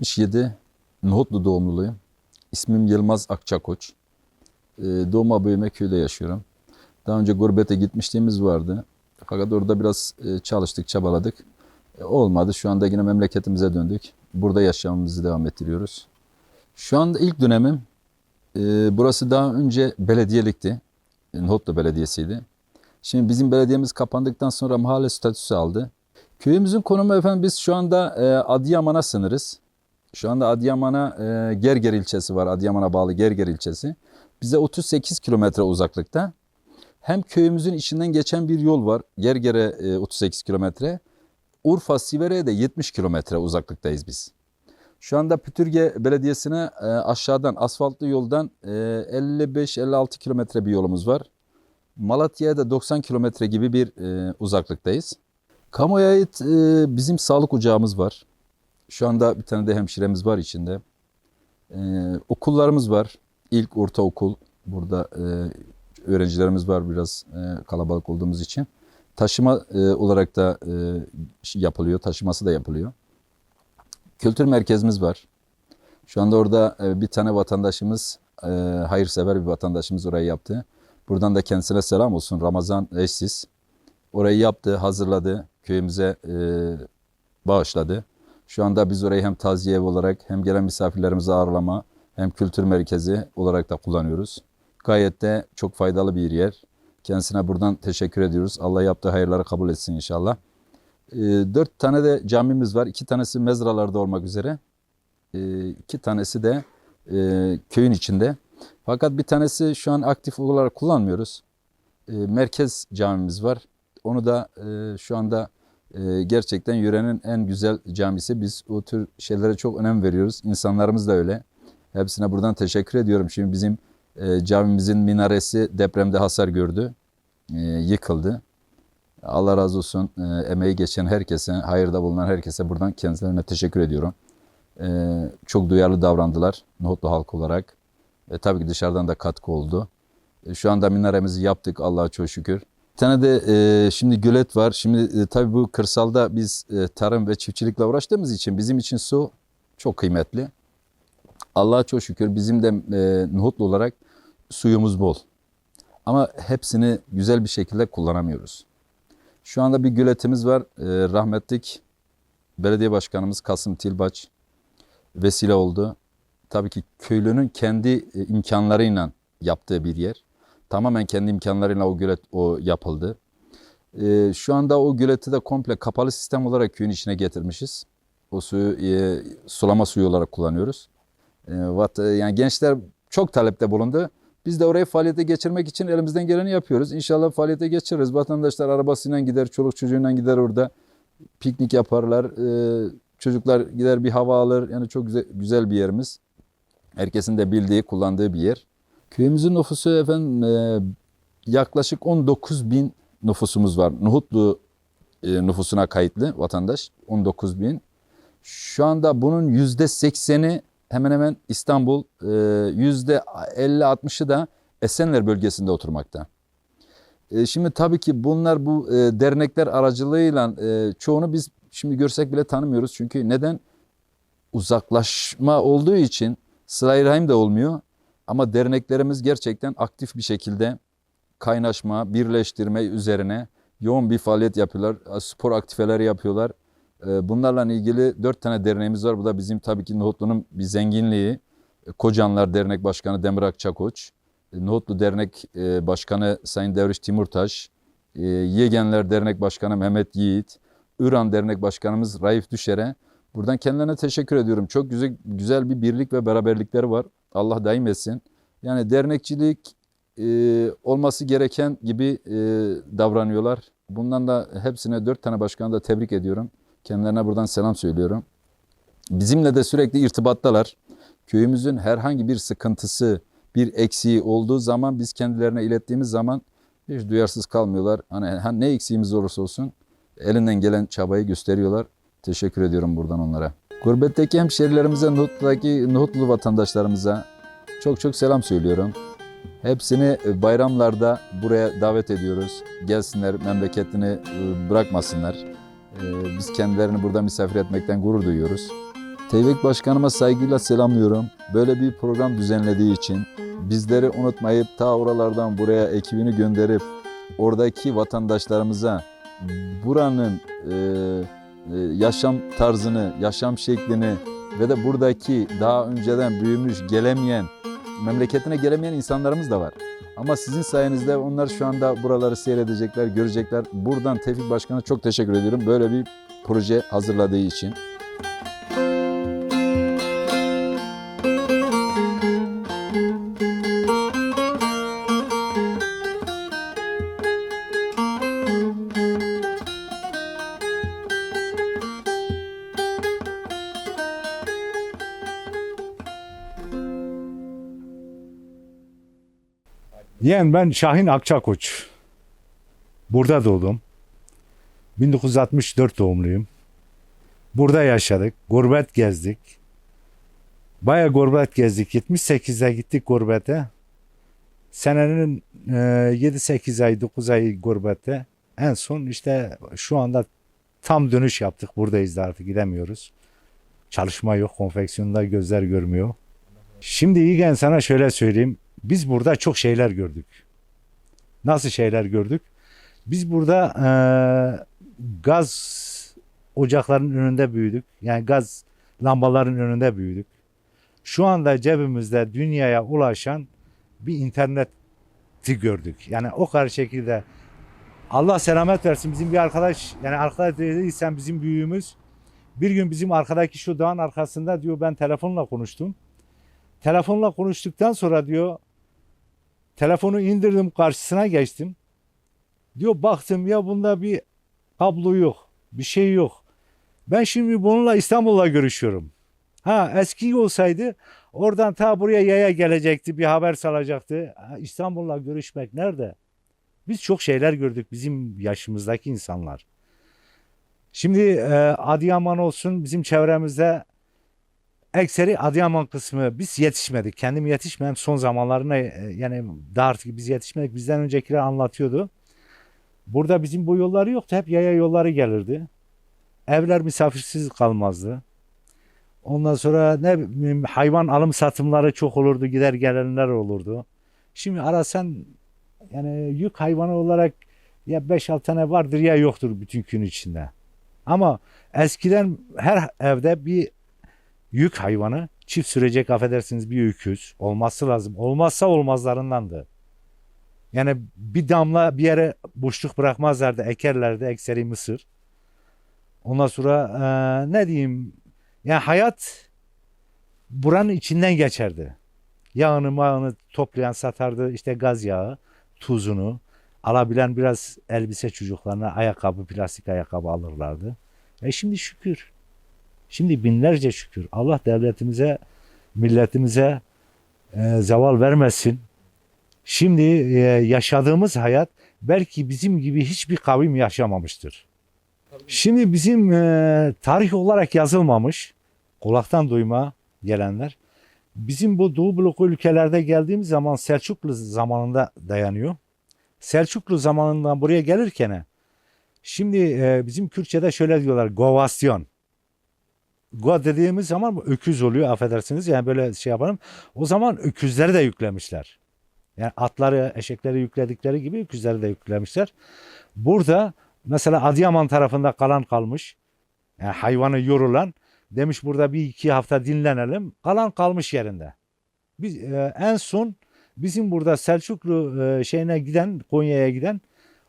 1977 Nohutlu doğumluyum. İsmim Yılmaz Akçakoç. Ee, Doğma büyüme köyde yaşıyorum. Daha önce gurbete gitmişliğimiz vardı. Fakat orada biraz e, çalıştık, çabaladık. E, Olmadı. Şu anda yine memleketimize döndük. Burada yaşamımızı devam ettiriyoruz. Şu anda ilk dönemim e, burası daha önce belediyelikti. Nohutlu Belediyesi'ydi. Şimdi bizim belediyemiz kapandıktan sonra mahalle statüsü aldı. Köyümüzün konumu efendim biz şu anda Adıyaman'a sınırız. Şu anda Adıyaman'a e, Gerger ilçesi var. Adıyaman'a bağlı Gerger ilçesi. Bize 38 kilometre uzaklıkta. Hem köyümüzün içinden geçen bir yol var. Gerger'e e, 38 kilometre. Urfa Sivere'ye de 70 kilometre uzaklıktayız biz. Şu anda Pütürge Belediyesi'ne e, aşağıdan asfaltlı yoldan e, 55-56 kilometre bir yolumuz var. Malatya'ya da 90 kilometre gibi bir e, uzaklıktayız. Kamuya ait e, bizim sağlık ocağımız var. Şu anda bir tane de hemşiremiz var içinde. E, okullarımız var. İlk ortaokul burada e, öğrencilerimiz var biraz e, kalabalık olduğumuz için. Taşıma e, olarak da e, yapılıyor, taşıması da yapılıyor. Kültür merkezimiz var. Şu anda orada e, bir tane vatandaşımız, e, hayırsever bir vatandaşımız orayı yaptı. Buradan da kendisine selam olsun. Ramazan Eşsiz. Orayı yaptı, hazırladı, köyümüze e, bağışladı. Şu anda biz orayı hem taziye ev olarak hem gelen misafirlerimizi ağırlama hem kültür merkezi olarak da kullanıyoruz. Gayet de çok faydalı bir yer. Kendisine buradan teşekkür ediyoruz. Allah yaptığı hayırları kabul etsin inşallah. E, dört tane de camimiz var. İki tanesi mezralarda olmak üzere. E, iki tanesi de e, köyün içinde. Fakat bir tanesi şu an aktif olarak kullanmıyoruz. E, merkez camimiz var. Onu da e, şu anda e, gerçekten yörenin en güzel camisi. Biz o tür şeylere çok önem veriyoruz. İnsanlarımız da öyle. Hepsine buradan teşekkür ediyorum. Şimdi bizim e, camimizin minaresi depremde hasar gördü. E, yıkıldı. Allah razı olsun e, emeği geçen herkese, hayırda bulunan herkese buradan kendilerine teşekkür ediyorum. Çok duyarlı davrandılar Nohutlu halk olarak. Tabii ki dışarıdan da katkı oldu. Şu anda minaremizi yaptık Allah'a çok şükür. Bir tane de e, şimdi gölet var. Şimdi e, tabii bu kırsalda biz e, tarım ve çiftçilikle uğraştığımız için bizim için su çok kıymetli. Allah'a çok şükür bizim de e, Nohutlu olarak suyumuz bol. Ama hepsini güzel bir şekilde kullanamıyoruz. Şu anda bir göletimiz var. E, rahmetlik belediye başkanımız Kasım Tilbaç vesile oldu. Tabii ki köylünün kendi e, imkanlarıyla yaptığı bir yer. Tamamen kendi imkanlarıyla o gölet o yapıldı. E, şu anda o göleti de komple kapalı sistem olarak köyün içine getirmişiz. O suyu e, sulama suyu olarak kullanıyoruz. E, vat, yani gençler çok talepte bulundu. Biz de orayı faaliyete geçirmek için elimizden geleni yapıyoruz. İnşallah faaliyete geçiririz. Vatandaşlar arabasıyla gider, çoluk çocuğuyla gider orada. Piknik yaparlar. E, çocuklar gider bir hava alır. Yani çok güzel, güzel bir yerimiz. Herkesin de bildiği, kullandığı bir yer. Köyümüzün nüfusu efendim e, yaklaşık 19 bin nüfusumuz var. Nuhutlu e, nüfusuna kayıtlı vatandaş 19 bin. Şu anda bunun yüzde 80'i hemen hemen İstanbul, e, yüzde 50-60'ı da Esenler bölgesinde oturmakta. E, şimdi tabii ki bunlar bu e, dernekler aracılığıyla e, çoğunu biz şimdi görsek bile tanımıyoruz. Çünkü neden? Uzaklaşma olduğu için sıra rahim de olmuyor. Ama derneklerimiz gerçekten aktif bir şekilde kaynaşma, birleştirme üzerine yoğun bir faaliyet yapıyorlar. Spor aktifeleri yapıyorlar. Ee, Bunlarla ilgili dört tane derneğimiz var. Bu da bizim tabii ki Nohutlu'nun bir zenginliği. E, Kocanlar Dernek Başkanı Demir Akçakoç, e, Nohutlu Dernek e, Başkanı Sayın Devriş Timurtaş, e, Yegenler Dernek Başkanı Mehmet Yiğit, Üran Dernek Başkanımız Raif Düşer'e buradan kendilerine teşekkür ediyorum. Çok güzel güzel bir birlik ve beraberlikleri var. Allah daim etsin. Yani dernekçilik e, olması gereken gibi e, davranıyorlar. Bundan da hepsine dört tane başkanı da tebrik ediyorum. Kendilerine buradan selam söylüyorum. Bizimle de sürekli irtibattalar. Köyümüzün herhangi bir sıkıntısı, bir eksiği olduğu zaman biz kendilerine ilettiğimiz zaman hiç duyarsız kalmıyorlar. Hani ha- ne eksiğimiz olursa olsun elinden gelen çabayı gösteriyorlar. Teşekkür ediyorum buradan onlara. Gurbetteki hemşerilerimize, Nuhutlu'daki Nuhutlu vatandaşlarımıza çok çok selam söylüyorum. Hepsini bayramlarda buraya davet ediyoruz. Gelsinler, memleketini e, bırakmasınlar. E, Biz kendilerini burada misafir etmekten gurur duyuyoruz. Tevfik Başkanıma saygıyla selamlıyorum. Böyle bir program düzenlediği için bizleri unutmayıp ta oralardan buraya ekibini gönderip oradaki vatandaşlarımıza buranın e, yaşam tarzını, yaşam şeklini ve de buradaki daha önceden büyümüş, gelemeyen, memleketine gelemeyen insanlarımız da var. Ama sizin sayenizde onlar şu anda buraları seyredecekler, görecekler. Buradan Tevfik Başkan'a çok teşekkür ediyorum. Böyle bir proje hazırladığı için. Yeğen ben Şahin Akçakoç. Burada doğdum. 1964 doğumluyum. Burada yaşadık. Gurbet gezdik. Baya gurbet gezdik. 78'de gittik gurbete. Senenin e, 7-8 ay, 9 ay gurbette. En son işte şu anda tam dönüş yaptık. Buradayız da artık gidemiyoruz. Çalışma yok. Konfeksiyonda gözler görmüyor. Şimdi İgen sana şöyle söyleyeyim. Biz burada çok şeyler gördük. Nasıl şeyler gördük? Biz burada eee, gaz ocaklarının önünde büyüdük. Yani gaz lambaların önünde büyüdük. Şu anda cebimizde dünyaya ulaşan bir interneti gördük. Yani o kadar şekilde Allah selamet versin bizim bir arkadaş yani arkadaş değilsen bizim büyüğümüz bir gün bizim arkadaki şu dağın arkasında diyor ben telefonla konuştum. Telefonla konuştuktan sonra diyor telefonu indirdim karşısına geçtim. Diyor baktım ya bunda bir kablo yok. Bir şey yok. Ben şimdi bununla İstanbul'la görüşüyorum. Ha eski olsaydı oradan ta buraya yaya gelecekti bir haber salacaktı. İstanbul'la görüşmek nerede? Biz çok şeyler gördük bizim yaşımızdaki insanlar. Şimdi e, Adıyaman olsun bizim çevremizde ekseri Adıyaman kısmı biz yetişmedik. Kendim yetişmem son zamanlarına e, yani daha artık biz yetişmedik. Bizden öncekiler anlatıyordu. Burada bizim bu yolları yoktu. Hep yaya yolları gelirdi. Evler misafirsiz kalmazdı. Ondan sonra ne hayvan alım satımları çok olurdu. Gider gelenler olurdu. Şimdi arasan yani yük hayvanı olarak ya 5-6 tane vardır ya yoktur bütün gün içinde. Ama eskiden her evde bir yük hayvanı çift sürecek affedersiniz bir öküz olması lazım. Olmazsa olmazlarındandı. Yani bir damla bir yere boşluk bırakmazlardı. Ekerlerdi ekseri mısır. Ondan sonra eee, ne diyeyim yani hayat buranın içinden geçerdi. Yağını mağını toplayan satardı işte gaz yağı, tuzunu. Alabilen biraz elbise çocuklarına ayakkabı, plastik ayakkabı alırlardı. E şimdi şükür. Şimdi binlerce şükür. Allah devletimize, milletimize e, zeval vermesin. Şimdi e, yaşadığımız hayat belki bizim gibi hiçbir kavim yaşamamıştır. Şimdi bizim e, tarih olarak yazılmamış, kulaktan duyma gelenler, bizim bu Doğu bloku ülkelerde geldiğimiz zaman Selçuklu zamanında dayanıyor. Selçuklu zamanından buraya gelirken şimdi e, bizim Kürtçe'de şöyle diyorlar govasyon. Go dediğimiz zaman öküz oluyor affedersiniz yani böyle şey yapalım. O zaman öküzleri de yüklemişler. Yani atları, eşekleri yükledikleri gibi öküzleri de yüklemişler. Burada mesela Adıyaman tarafında kalan kalmış. Yani hayvanı yorulan demiş burada bir iki hafta dinlenelim. Kalan kalmış yerinde. Biz e, en son bizim burada Selçuklu e, şeyine giden Konya'ya giden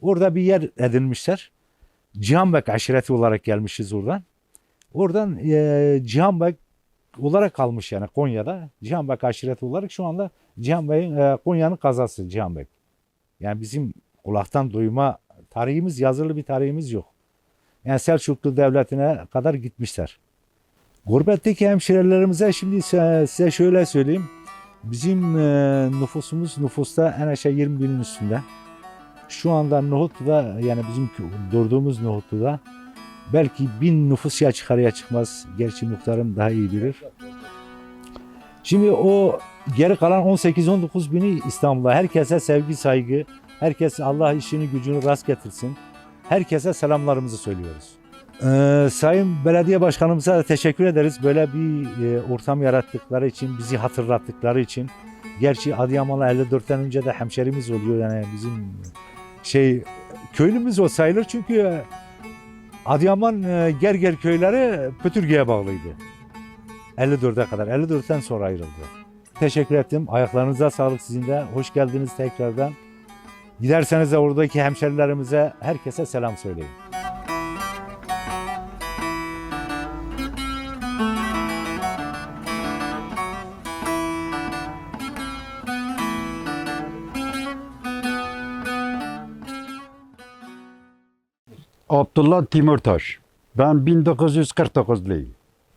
orada bir yer edinmişler. Cihanbek aşireti olarak gelmişiz oradan. Oradan e, Cihanbek olarak kalmış yani Konya'da. Cihanbek aşireti olarak şu anda Cihanbek'in e, Konya'nın kazası Cihanbek. Yani bizim kulaktan duyma tarihimiz yazılı bir tarihimiz yok. Yani Selçuklu devletine kadar gitmişler. Gurbetteki hemşirelerimize şimdi size şöyle söyleyeyim. Bizim e, nüfusumuz nüfusta en aşağı 20 binin üstünde. Şu anda Nohutlu'da yani bizim durduğumuz Nohutlu'da belki bin nüfus ya çıkar ya çıkmaz. Gerçi muhtarım daha iyi bilir. Şimdi o geri kalan 18-19 bini İstanbul'da. Herkese sevgi, saygı, herkes Allah işini gücünü rast getirsin. Herkese selamlarımızı söylüyoruz. Ee, Sayın Belediye Başkanımıza da teşekkür ederiz. Böyle bir e, ortam yarattıkları için, bizi hatırlattıkları için. Gerçi Adıyaman'la 54'ten önce de hemşerimiz oluyor. Yani bizim şey köylümüz o sayılır çünkü Adıyaman e, Gerger köyleri Pötürge'ye bağlıydı. 54'e kadar. 54'ten sonra ayrıldı. Teşekkür ettim. Ayaklarınıza sağlık sizin de. Hoş geldiniz tekrardan. Giderseniz de oradaki hemşerilerimize herkese selam söyleyin. Abdullah Timurtaş. Ben 1949'luyum.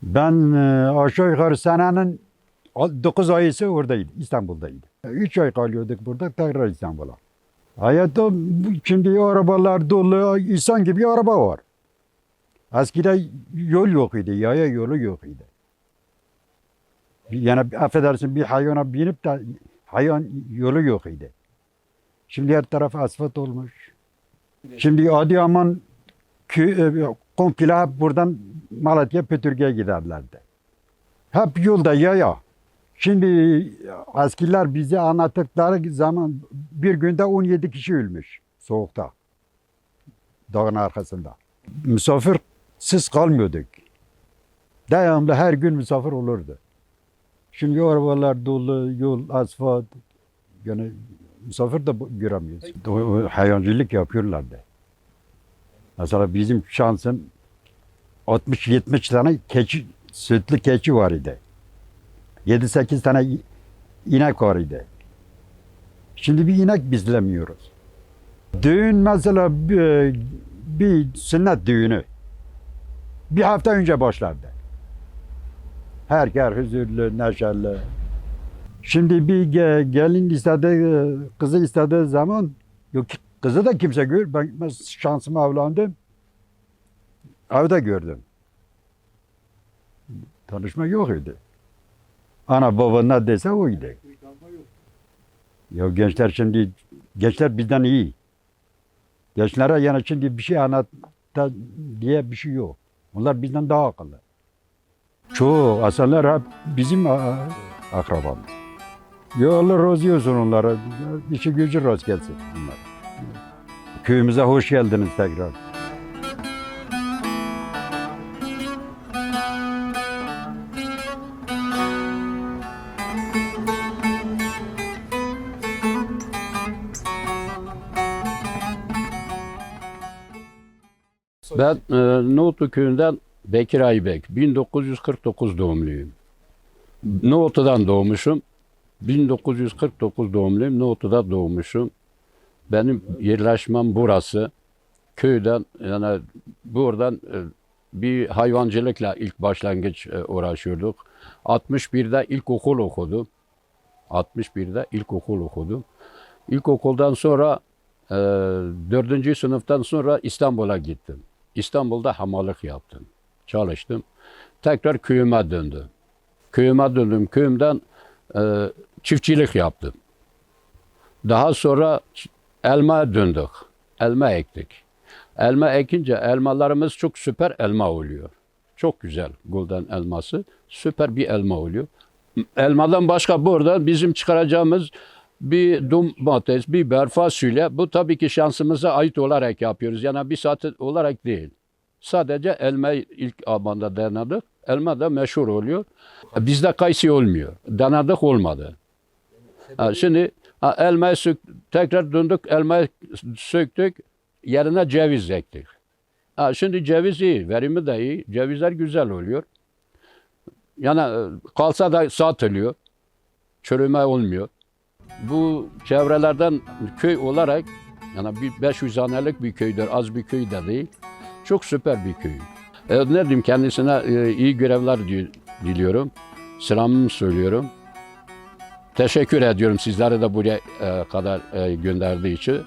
Ben e, aşağı yukarı senenin 9 ayısı oradaydı, İstanbul'daydı. 3 ay kalıyorduk burada, tekrar İstanbul'a. Hayatta şimdi arabalar dolu, insan gibi araba var. Eskiden yol yok idi, yaya yolu yok idi. Yani affedersin bir hayvana binip de hayvan yolu yok idi. Şimdi her taraf asfalt olmuş. Şimdi Adıyaman komple hep buradan Malatya Pötürge'ye giderlerdi. Hep yolda yaya. Şimdi eskiler bize anlattıkları zaman bir günde 17 kişi ölmüş soğukta. Dağın arkasında. Misafirsiz kalmıyorduk. Devamlı her gün misafir olurdu. Şimdi arabalar dolu, yol, asfalt. Yani misafir de göremiyoruz. Hayvancılık yapıyorlardı. Mesela bizim şansım 60-70 tane keçi, sütlü keçi var idi. 7-8 tane inek var idi. Şimdi bir inek bizlemiyoruz. Düğün mesela bir, bir sünnet düğünü. Bir hafta önce başlardı. Herkes huzurlu, neşeli. Şimdi bir ge- gelin istedi, kızı istediği zaman yok kızı da kimse gör. Ben ben şansıma. Evde gördüm. Tanışma yok idi. Ana baba ne dese oydu. Ya gençler şimdi gençler bizden iyi. Gençlere yani şimdi bir şey anlat diye bir şey yok. Onlar bizden daha akıllı. Çoğu asallar hep bizim akrabamız. Ya Allah razı olsun onlara. İşi gücü rast gelsin bunlar. Köyümüze hoş geldiniz tekrar. Ben e, Nohutlu köyünden Bekir Aybek. 1949 doğumluyum. Nohutlu'dan doğmuşum. 1949 doğumluyum. Nohutlu'da doğmuşum. Benim yerleşmem burası. Köyden yani buradan e, bir hayvancılıkla ilk başlangıç e, uğraşıyorduk. 61'de ilkokul okudum. 61'de ilkokul okudum. İlkokuldan sonra e, dördüncü sınıftan sonra İstanbul'a gittim. İstanbul'da hamallık yaptım. Çalıştım. Tekrar köyüme döndüm. Köyüme döndüm. Köyümden e, çiftçilik yaptım. Daha sonra elma döndük. Elma ektik. Elma ekince elmalarımız çok süper elma oluyor. Çok güzel gulden elması. Süper bir elma oluyor. Elmadan başka burada bizim çıkaracağımız bir domates, biber, fasulye. Bu tabii ki şansımıza ait olarak yapıyoruz. Yani bir saat olarak değil. Sadece elma ilk abanda denedik. Elma da meşhur oluyor. Bizde kayısı olmuyor. Denedik olmadı. Şimdi ha, elmayı sök, tekrar döndük elmayı söktük. Yerine ceviz ektik. Ha, şimdi ceviz iyi, verimi de iyi. Cevizler güzel oluyor. Yani e, kalsa da satılıyor. Çürüme olmuyor. Bu çevrelerden köy olarak yani bir 500 hanelik bir köydür. Az bir köy de değil. Çok süper bir köy. E, ne diyeyim kendisine e, iyi görevler di- diliyorum. Selamımı söylüyorum. Teşekkür ediyorum sizlere de buraya e, kadar e, gönderdiği için.